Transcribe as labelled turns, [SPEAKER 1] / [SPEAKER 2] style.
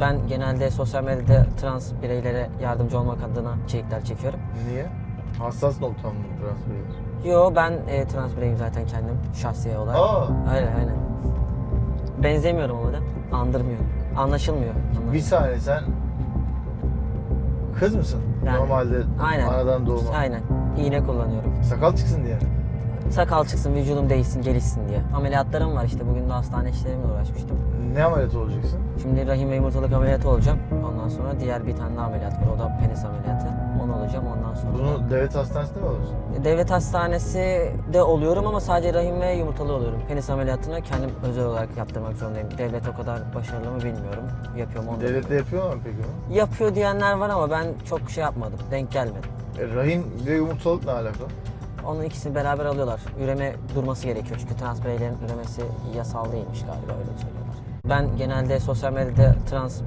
[SPEAKER 1] Ben genelde sosyal medyada trans bireylere yardımcı olmak adına içerikler çekiyorum.
[SPEAKER 2] Niye? Hassas noktam mı transfer?
[SPEAKER 1] Yo ben e, trans bireyim zaten kendim şahsi olarak.
[SPEAKER 2] Aa,
[SPEAKER 1] Öyle aynen. Benzemiyorum ama da. Andırmıyor. Anlaşılmıyor.
[SPEAKER 2] bir saniye sen kız mısın?
[SPEAKER 1] Yani-
[SPEAKER 2] Normalde
[SPEAKER 1] Aynen.
[SPEAKER 2] anadan doğma.
[SPEAKER 1] Aynen. İğne kullanıyorum.
[SPEAKER 2] Sakal çıksın diye.
[SPEAKER 1] Sakal çıksın, vücudum değişsin, gelişsin diye. Ameliyatlarım var işte. Bugün de hastane işlerimle uğraşmıştım.
[SPEAKER 2] Ne ameliyatı olacaksın?
[SPEAKER 1] Şimdi rahim ve yumurtalık ameliyatı olacağım. Ondan sonra diğer bir tane ameliyat var. O da penis ameliyatı. Onu olacağım ondan sonra.
[SPEAKER 2] Bunu devlet hastanesinde mi alıyorsun?
[SPEAKER 1] Devlet hastanesi de oluyorum ama sadece rahim ve yumurtalı oluyorum. Penis ameliyatını kendim özel olarak yaptırmak zorundayım. Devlet o kadar başarılı mı bilmiyorum. Yapıyorum onu. da
[SPEAKER 2] Devlette yapıyorlar mı peki onu?
[SPEAKER 1] Yapıyor diyenler var ama ben çok şey yapmadım. Denk gelmedi.
[SPEAKER 2] E, rahim ve yumurtalık ne alaka?
[SPEAKER 1] Onun ikisini beraber alıyorlar. Üreme durması gerekiyor çünkü trans bireylerin üremesi yasal değilmiş galiba öyle söylüyorlar. Ben genelde sosyal medyada trans